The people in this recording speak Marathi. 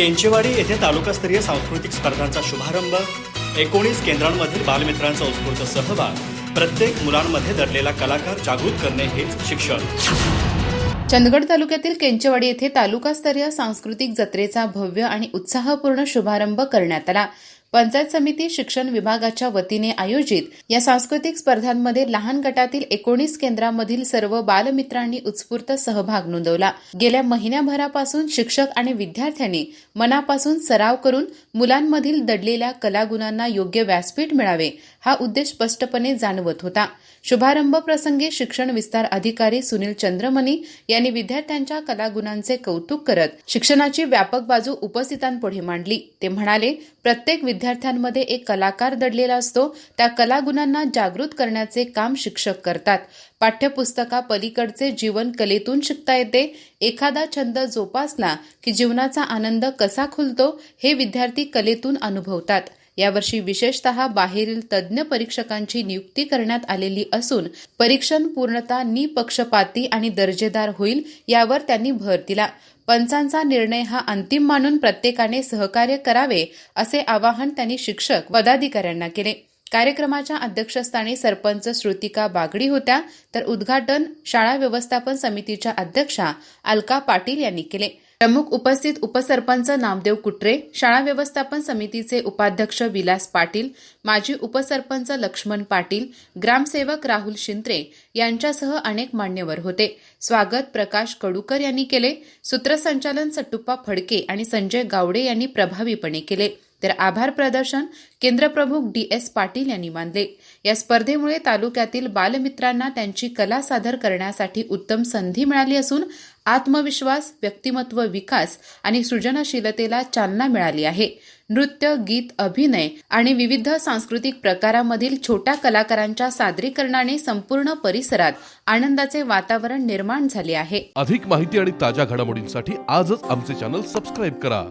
केंचेवाडी येथे तालुकास्तरीय सांस्कृतिक स्पर्धांचा शुभारंभ एकोणीस केंद्रांमधील बालमित्रांचा उत्स्फूर्त सहभाग प्रत्येक मुलांमध्ये दडलेला कलाकार जागृत करणे हेच शिक्षण. चंदगड तालुक्यातील केंचवाडी येथे तालुकास्तरीय सांस्कृतिक जत्रेचा भव्य आणि उत्साहपूर्ण शुभारंभ करण्यात आला. पंचायत समिती शिक्षण विभागाच्या वतीने आयोजित या सांस्कृतिक स्पर्धांमध्ये लहान गटातील एकोणीस केंद्रामधील सर्व बालमित्रांनी उत्स्फूर्त सहभाग नोंदवला. गेल्या महिन्याभरापासून शिक्षक आणि विद्यार्थ्यांनी मनापासून सराव करून मुलांमधील दडलेल्या कलागुणांना योग्य व्यासपीठ मिळावे हा उद्देश स्पष्टपणे जाणवत होता. शुभारंभ प्रसंगी शिक्षण विस्तार अधिकारी सुनील चंद्रमणी यांनी विद्यार्थ्यांच्या कलागुणांचे कौतुक करत शिक्षणाची व्यापक बाजू उपस्थितांपुढे मांडली. ते म्हणाले प्रत्येक विद्यार्थ्यांमध्ये एक कलाकार दडलेला असतो. त्या कलागुणांना जागृत करण्याचे काम शिक्षक करतात. पाठ्यपुस्तका पलीकडचे जीवन कलेतून शिकता येते. एखादा छंद जोपासला की जीवनाचा आनंद कसा खुलतो हे विद्यार्थी कलेतून अनुभवतात. यावर्षी विशेषतः बाहेरील तज्ज्ञ परीक्षकांची नियुक्ती करण्यात आलेली असून परीक्षण पूर्णतः निपक्षपाती आणि दर्जेदार होईल यावर त्यांनी भर दिला. पंचांचा निर्णय हा अंतिम मानून प्रत्येकाने सहकार्य करावे असे आवाहन त्यांनी शिक्षक पदाधिकाऱ्यांना केले. कार्यक्रमाच्या अध्यक्षस्थानी सरपंच श्रुतिका बागडी होत्या. तर उद्घाटन शाळा व्यवस्थापन समितीच्या अध्यक्षा अलका पाटील यांनी केले. प्रमुख उपस्थित उपसरपंच नामदेव कुट्रे शाळा व्यवस्थापन समितीचे उपाध्यक्ष विलास पाटील माजी उपसरपंच लक्ष्मण पाटील ग्रामसेवक राहुल शिंत्रे यांच्यासह अनेक मान्यवर होते. स्वागत प्रकाश कडूकर यांनी केले. सूत्रसंचालन सट्टुप्पा फडके आणि संजय गावडे यांनी प्रभावीपणे केले. तर आभार प्रदर्शन केंद्रप्रमुख डी एस पाटील यांनी मानले. या स्पर्धेमुळे तालुक्यातील बालमित्रांना त्यांची कला सादर करण्यासाठी उत्तम संधी मिळाली असून आत्मविश्वास व्यक्तिमत्व विकास आणि सृजनशीलतेला चालना मिळाली आहे. नृत्य गीत अभिनय आणि विविध सांस्कृतिक प्रकारामधील छोट्या कलाकारांच्या सादरीकरणाने संपूर्ण परिसरात आनंदाचे वातावरण निर्माण झाले आहे. अधिक माहिती आणि ताज्या घडामोडींसाठी आजच आमचे चॅनल सबस्क्राईब करा.